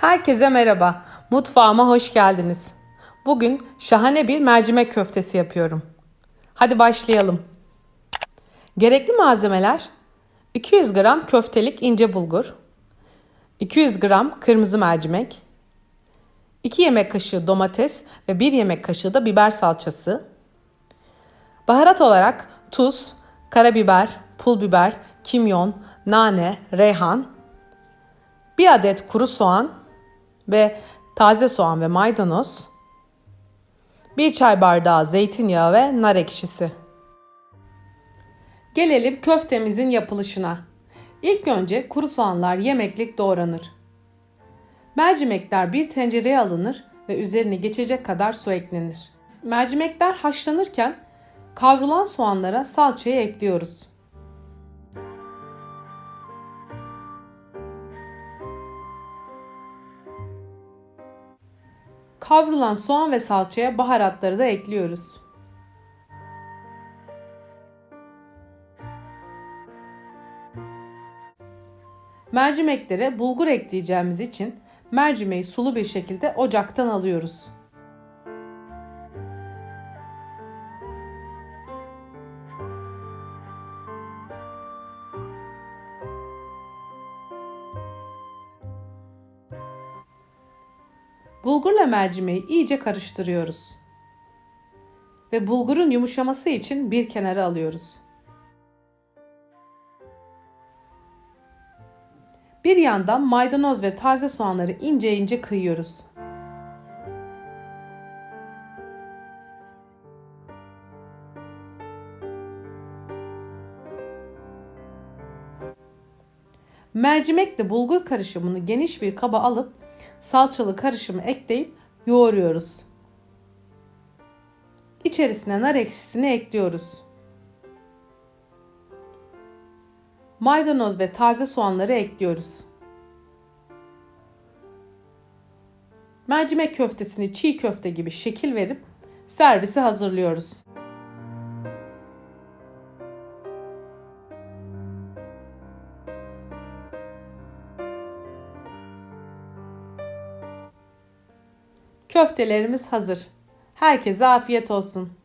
Herkese merhaba. Mutfağıma hoş geldiniz. Bugün şahane bir mercimek köftesi yapıyorum. Hadi başlayalım. Gerekli malzemeler 200 gram köftelik ince bulgur, 200 gram kırmızı mercimek, 2 yemek kaşığı domates ve 1 yemek kaşığı da biber salçası. Baharat olarak tuz, karabiber, pul biber, kimyon, nane, reyhan, 1 adet kuru soğan ve taze soğan ve maydanoz, 1 çay bardağı zeytinyağı ve nar ekşisi. Gelelim köftemizin yapılışına. İlk önce kuru soğanlar yemeklik doğranır. Mercimekler bir tencereye alınır ve üzerine geçecek kadar su eklenir. Mercimekler haşlanırken kavrulan soğanlara salçayı ekliyoruz. Kavrulan soğan ve salçaya baharatları da ekliyoruz. Mercimeklere bulgur ekleyeceğimiz için mercimeği sulu bir şekilde ocaktan alıyoruz. Bulgurla mercimeği iyice karıştırıyoruz. Ve bulgurun yumuşaması için bir kenara alıyoruz. Bir yandan maydanoz ve taze soğanları ince ince kıyıyoruz. Mercimekle bulgur karışımını geniş bir kaba alıp salçalı karışımı ekleyip yoğuruyoruz. İçerisine nar ekşisini ekliyoruz. Maydanoz ve taze soğanları ekliyoruz. Mercimek köftesini çiğ köfte gibi şekil verip servise hazırlıyoruz. Köftelerimiz hazır. Herkese afiyet olsun.